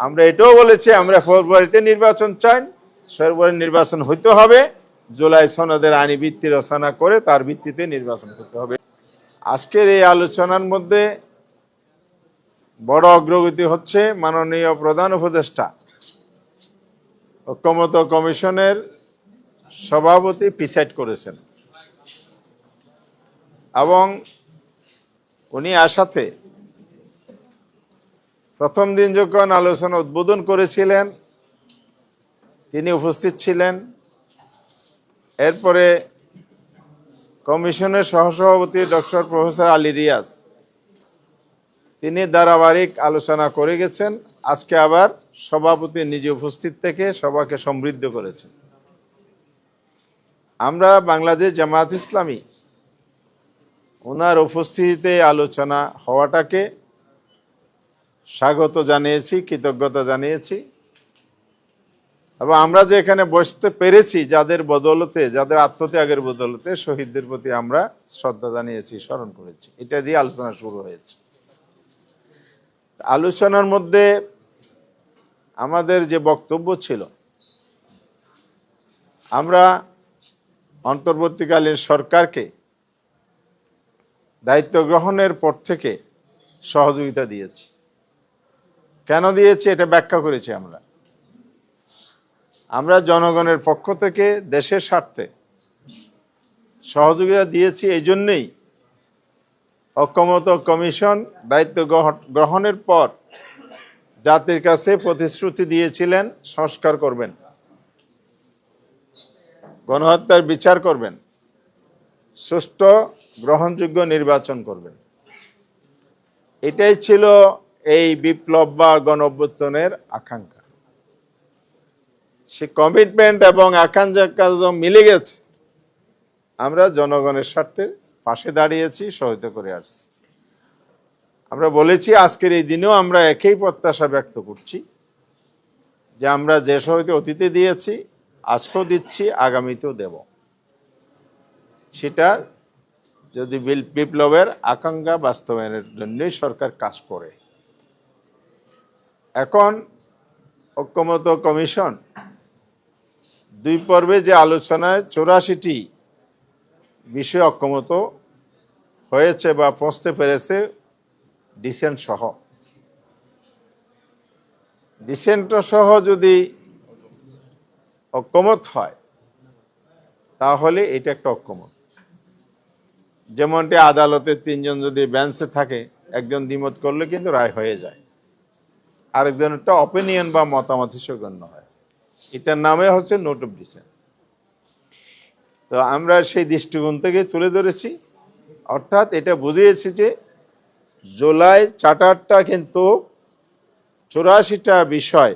আমরা এটাও বলেছি, আমরা ফেব্রুয়ারিতে নির্বাচন চাই। ফেব্রুয়ারি নির্বাচন হইতে হবে, জুলাই সনদের আইনি ভিত্তি রচনা করে তার ভিত্তিতে নির্বাচন করতে হবে। আজকের এই আলোচনার মধ্যে বড় অগ্রগতি হচ্ছে মাননীয় প্রধান উপদেষ্টা, ঐক্যমত কমিশনের সভাপতি প্রিসাইড করেছেন। এবং উনি আসাতে প্রথম দিন যখন আলোচনা উদ্বোধন করেছিলেন। তিনি উপস্থিত ছিলেন। এরপরে কমিশনের সহসভাপতি ডক্টর প্রফেসর আলী রিয়াজ। তিনি ধারাবাহিক আলোচনা করে গেছেন। আজকে আবার সভাপতি নিজে উপস্থিত থেকে সবাকে সমৃদ্ধ করেছেন। আমরা বাংলাদেশ জামায়াত ইসলামী, ওনার উপস্থিতিতে আলোচনা হওয়াটাকে স্বাগত জানিয়েছি, কৃতজ্ঞতা জানিয়েছি। এবং আমরা যে এখানে বসতে পেরেছি, যাদের বদলতে, যাদের আত্মত্যাগের বদলতে, শহীদদের প্রতি আমরা শ্রদ্ধা জানিয়েছি, স্মরণ করেছি। এটা দিয়ে আলোচনা শুরু হয়েছে। আলোচনার মধ্যে আমাদের যে বক্তব্য ছিল, আমরা অন্তর্বর্তীকালীন সরকারকে দায়িত্ব গ্রহণের পর থেকে সহযোগিতা দিয়েছি। কেন দিয়েছি এটা ব্যাখ্যা করেছি আমরা। আমরা জনগণের পক্ষ থেকে, দেশের স্বার্থে সহযোগিতা দিয়েছি এই জন্যেই অক্ষমত কমিশন দায়িত্ব গ্রহণ- গ্রহণের পর জাতির কাছে প্রতিশ্রুতি দিয়েছিলেন, সংস্কার করবেন। গণহত্যার বিচার করবেন। সুষ্ঠু, গ্রহণযোগ্য নির্বাচন করবেন। এটাই ছিল এই বিপ্লব বা গণ অভ্যুত্থানের আকাঙ্ক্ষা। সে কমিটমেন্ট এবং আকাঙ্ক্ষা মিলে গেছে। আমরা জনগণের স্বার্থে পাশে দাঁড়িয়েছি সহায়তা করে আসছি। আমরা বলেছি, আজকের এই দিনেও আমরা একই প্রত্যাশা ব্যক্ত করছি যে আমরা যে সহায়তা অতীতে দিয়েছি, আজকেও দিচ্ছি, আগামীতেও দেব। সেটা যদি বিপ্লবের আকাঙ্ক্ষা বাস্তবায়নের জন্যই সরকার কাজ করে। এখন ঐক্যমত কমিশন দুই পর্বে যে আলোচনায় চৌরাশিটি বিষয়ে ঐক্যমত হয়েছে বা পৌঁছতে পেরেছে ডিসেন্ট সহ। ডিসেন্ট সহ যদি ঐক্যমত হয়, তাহলে এটা একটা ঐক্যমত। যেমনটি আদালতে তিনজন যদি বেঞ্চে থাকে, একজন দ্বিমত করলে কিন্তু রায় হয়ে যায়। আরেকজনেরটা অপিনিয়ন বা মতামত হিসেবে গণ্য হয়। এটার নামে হচ্ছে নোট অফ ডিসেন্ট তো আমরা সেই দৃষ্টিকোণ থেকে তুলে ধরেছি। অর্থাৎ এটা বুঝিয়েছি যে জুলাই চার্টারটা কিন্তু চুরাশিটা বিষয়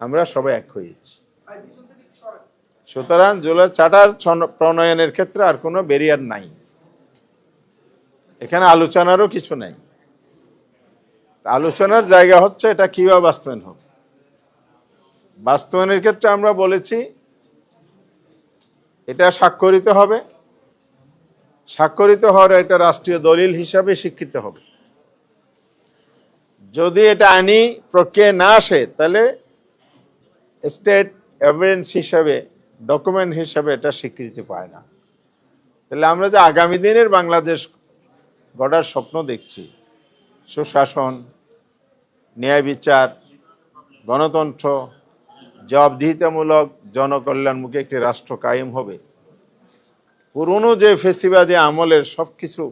আমরা সবাই এক হয়েছি সুতরাং জুলাই চার্টার প্রণয়নের ক্ষেত্রে আর কোনো ব্যারিয়ার নাই। এখানে আলোচনারও কিছু নাই। আলোচনার জায়গা হচ্ছে এটা কীভাবে বাস্তবায়ন হবে। বাস্তবায়নের ক্ষেত্রে আমরা বলেছি, এটা স্বাক্ষরিত হবে। স্বাক্ষরিত হওয়ার এটা রাষ্ট্রীয় দলিল হিসাবে স্বীকৃত হবে। যদি এটা আইনি প্রক্রিয়া না আসে, তাহলে স্টেট এভিডেন্স হিসাবে, ডকুমেন্ট হিসাবে এটা স্বীকৃতি পায় না। তাহলে আমরা যে আগামী দিনের বাংলাদেশ গড়ার স্বপ্ন দেখছি, সুশাসন ন্যায় বিচার, গণতন্ত্র, জবাবদিহিতামূলক জনকল্যাণমুখী একটি রাষ্ট্র কায়েম হবে। পুরনো যে ফেসিবাদী আমলের সব কিছু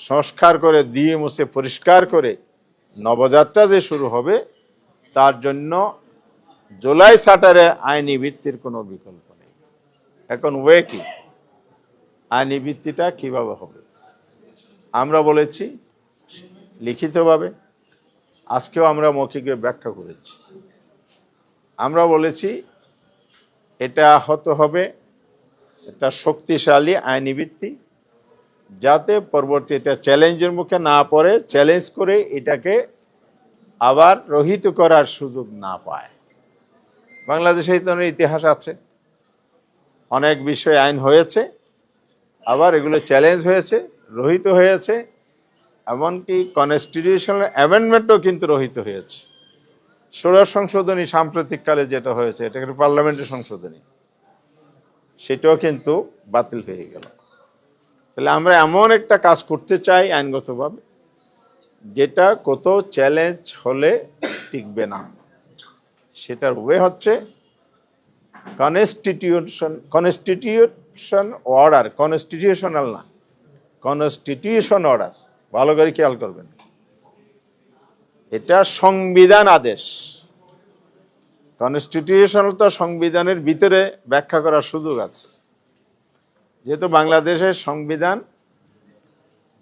সংস্কার করে, দিয়ে মুছে, পরিষ্কার করে নবযাত্রা যে শুরু হবে, তার জন্য জুলাই সাটারে আইনি ভিত্তির কোনো বিকল্প নেই। এখন ওয়ে কি? আইনি ভিত্তিটা কীভাবে হবে? আমরা বলেছি, লিখিতভাবে আজকেও আমরা মৌখিকে ব্যাখ্যা করেছি। আমরা বলেছি, এটা হতে হবে একটা শক্তিশালী আইনি ভিত্তি যাতে পরবর্তী এটা চ্যালেঞ্জের মুখে না পড়ে, চ্যালেঞ্জ করে এটাকে আবার রহিত করার সুযোগ না পায়। বাংলাদেশে এই ধরনের ইতিহাস আছে। অনেক বিষয়ে আইন হয়েছে, আবার এগুলো চ্যালেঞ্জ হয়েছে, রহিত হয়েছে এমনকি কনস্টিটিউশনাল অ্যামেন্ডমেন্টও কিন্তু রহিত হয়েছে। ষোড়শ সংশোধনী সাম্প্রতিককালে যেটা হয়েছে, এটা কিন্তু পার্লামেন্টের সংশোধনী। সেটাও কিন্তু বাতিল হয়ে গেল। তাহলে আমরা এমন একটা কাজ করতে চাই আইনগতভাবে, যেটা কত চ্যালেঞ্জ হলে টিকবে না। সেটার ওয়ে হচ্ছে কনস্টিটিউশন কনস্টিটিউশন অর্ডার কনস্টিটিউশনাল না কনস্টিটিউশন অর্ডার ভালো করে খেয়াল করবেন। এটা সংবিধান আদেশ। কনস্টিটিউশনাল তো সংবিধানের ভিতরে ব্যাখ্যা করার সুযোগ আছে। যেহেতু বাংলাদেশের সংবিধান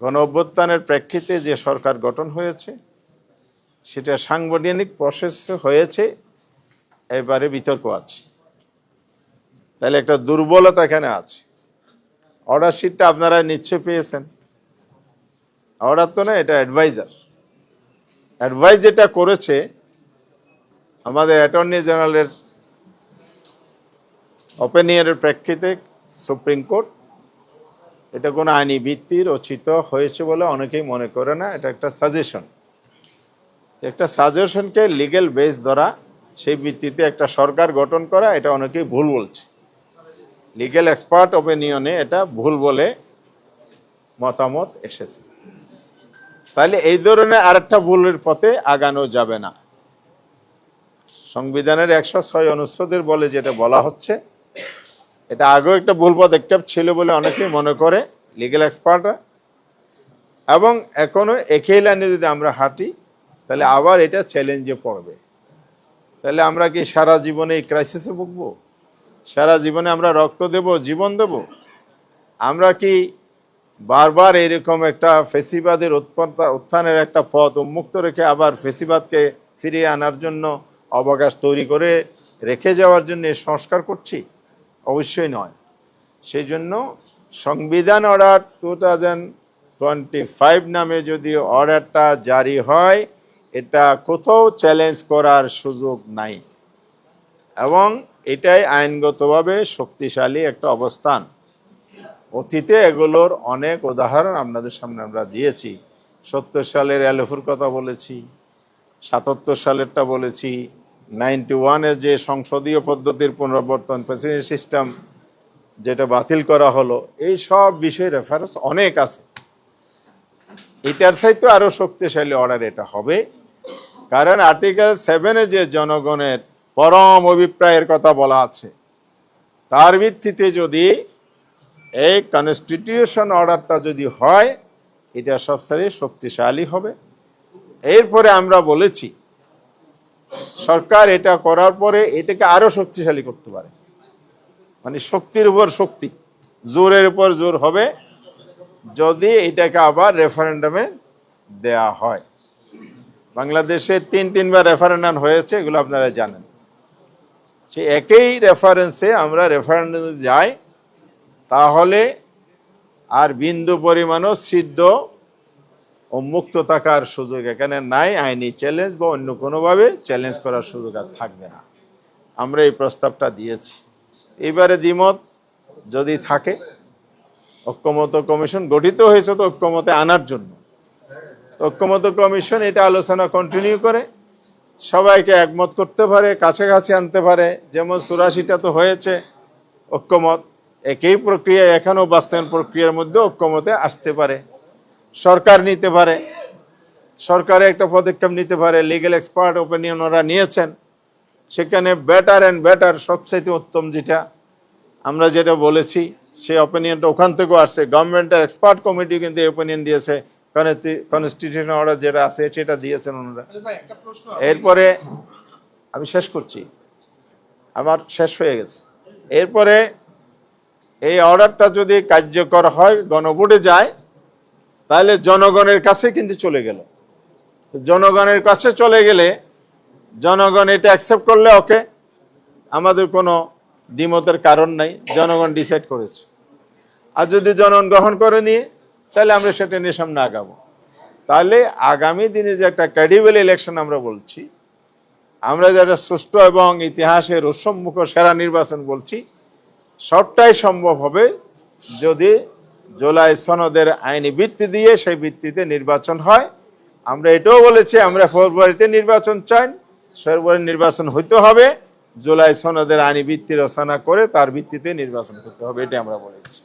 গণ অভ্যুত্থানের প্রেক্ষিতে যে সরকার গঠন হয়েছে, সেটা সাংবিধানিক প্রসেস হয়েছে, এবারে বিতর্ক আছে। তাহলে একটা দুর্বলতা এখানে আছে। অর্ডার শিটটা আপনারা নিশ্চয় পেয়েছেন। অর্ডার তো না এটা অ্যাডভাইজার অ্যাডভাইস যেটা করেছে আমাদের অ্যাটর্নি জেনারেলের ওপেনিয়নের প্রেক্ষিতে সুপ্রিম কোর্ট এটা কোনো আইনি ভিত্তির রচিত হয়েছে বলে অনেকেই মনে করে না, এটা একটা সাজেশন একটা সাজেশনকে লিগেল বেস ধরা, সেই ভিত্তিতে একটা সরকার গঠন করা, এটা অনেকেই ভুল বলছে। লিগেল এক্সপার্ট ওপিনিয়নে এটা ভুল বলে মতামত এসেছে। তাহলে এই ধরনের আরেকটা ভুলের পথে আগানো যাবে না। সংবিধানের একশো ছয় অনুচ্ছেদের বলে যেটা বলা হচ্ছে, এটা আগেও একটা ভুল পদক্ষেপ ছিল বলে অনেকেই মনে করে লিগেল এক্সপার্টরা এবং এখনও একই লাইনে যদি আমরা হাঁটি, তাহলে আবার এটা চ্যালেঞ্জে পড়বে। তাহলে আমরা কি সারা জীবনে এই ক্রাইসিসে ভুগবো? সারা জীবনে আমরা রক্ত দেব, জীবন দেব? আমরা কি বারবার এরকম একটা ফেসিবাদের উত্থানের একটা পথ উন্মুক্ত রেখে আবার ফেসিবাদকে ফিরিয়ে আনার জন্য অবকাশ তৈরি করে রেখে যাওয়ার জন্য সংস্কার করছি? অবশ্যই নয়। সেই জন্য সংবিধান order two thousand twenty five নামে যদি অর্ডারটা জারি হয়, এটা কোথাও চ্যালেঞ্জ করার সুযোগ নাই। এবং এটাই আইনগতভাবে শক্তিশালী একটা অবস্থান। অতীতে এগুলোর অনেক উদাহরণ আপনাদের সামনে আমরা দিয়েছি। সত্তর সালের অ্যালোফুর কথা বলেছি, সাতাত্তর সালেরটা বলেছি, নাইনটি ওয়ানের যে সংসদীয় পদ্ধতির পুনরাবর্তন প্রেসিডেন্ট সিস্টেম যেটা বাতিল করা হলো, এই সব বিষয়ে রেফারেন্স অনেক আছে। এটার সাইতে আরও শক্তিশালী অর্ডার এটা হবে, কারণ আর্টিকেল সেভেনে যে জনগণের পরম অভিপ্রায়ের কথা বলা আছে, তার ভিত্তিতে যদি এই কনস্টিটিউশন অর্ডারটা যদি হয়, এটা সবসারি শক্তিশালী হবে। এরপরে আমরা বলেছি, সরকার এটা করার পরে এটাকে আরও শক্তিশালী করতে পারে। মানে শক্তির উপর শক্তি, জোরের উপর জোর হবে, যদি এটাকে আবার রেফারেন্ডামে দেয়া হয়। বাংলাদেশে তিন, তিনবার রেফারেন্ডাম হয়েছে, এগুলো আপনারা জানেন। সে একই রেফারেন্সে আমরা রেফারেন্ডামে যাই তাহলে আর বিন্দু পরিমাণও সিদ্ধ ও মুক্ত থাকার সুযোগ এখানে নাই, আইনি চ্যালেঞ্জ বা অন্য কোনোভাবে চ্যালেঞ্জ করার সুযোগ আর থাকবে না। আমরা এই প্রস্তাবটা দিয়েছি। এবারে দ্বিমত যদি থাকে ঐক্যমত কমিশন গঠিত হয়েছে তো ঐক্যমতে আনার জন্য। ঐক্যমত কমিশন এটা আলোচনা কন্টিনিউ করে, সবাইকে একমত করতে পারে, কাছাকাছি আনতে পারে, যেমন চুরাশিটা তো হয়েছে, ঐক্যমত। একই প্রক্রিয়া এখনও বাস্তবায়ন প্রক্রিয়ার মধ্যে ঐক্যমতে আসতে পারে। সরকার নিতে পারে। সরকারে একটা পদক্ষেপ নিতে পারে। লিগেল এক্সপার্ট ওপিনিয়ন ওরা নিয়েছেন। সেখানে বেটার অ্যান্ড বেটার সবচাইতে উত্তম যেটা আমরা যেটা বলেছি সেই অপিনিয়নটা ওখান থেকেও আসছে। গভর্নমেন্টের এক্সপার্ট কমিটি কিন্তু এই ওপিনিয়ন দিয়েছে। কনস্টিটিউশন অর্ডার যেটা আছে সেটা দিয়েছেন ওনারা। প্রশ্ন এরপরে আমি শেষ করছি। আমার শেষ হয়ে গেছে। এরপরে এই অর্ডারটা যদি কার্যকর হয়, গণভোটে যায়, তাহলে জনগণের কাছে কিন্তু চলে গেল। জনগণের কাছে চলে গেলে জনগণ এটা অ্যাকসেপ্ট করলে ওকে, আমাদের কোনো দ্বিমতের কারণ নাই, জনগণ ডিসাইড করেছে। আর যদি জনগণ গ্রহণ করে নিয়ে, তাহলে আমরা সেটা নিয়ে সামনে আগাবো। তাহলে আগামী দিনে যে একটা ক্রেডিবল ইলেকশন আমরা বলছি, আমরা যেটা সুষ্ঠু এবং ইতিহাসের উৎসম্মুখ সেরা নির্বাচন বলছি সবটাই সম্ভব হবে যদি জোলাই সনদের আইনি ভিত্তি দিয়ে সেই ভিত্তিতে নির্বাচন হয়। আমরা এটাও বলেছি, আমরা ফেব্রুয়ারিতে নির্বাচন চাই। ফেব্রুয়ারি নির্বাচন হইতে হবে। জুলাই সনদের আইনি ভিত্তি রচনা করে তার ভিত্তিতে নির্বাচন করতে হবে এটা আমরা বলেছি।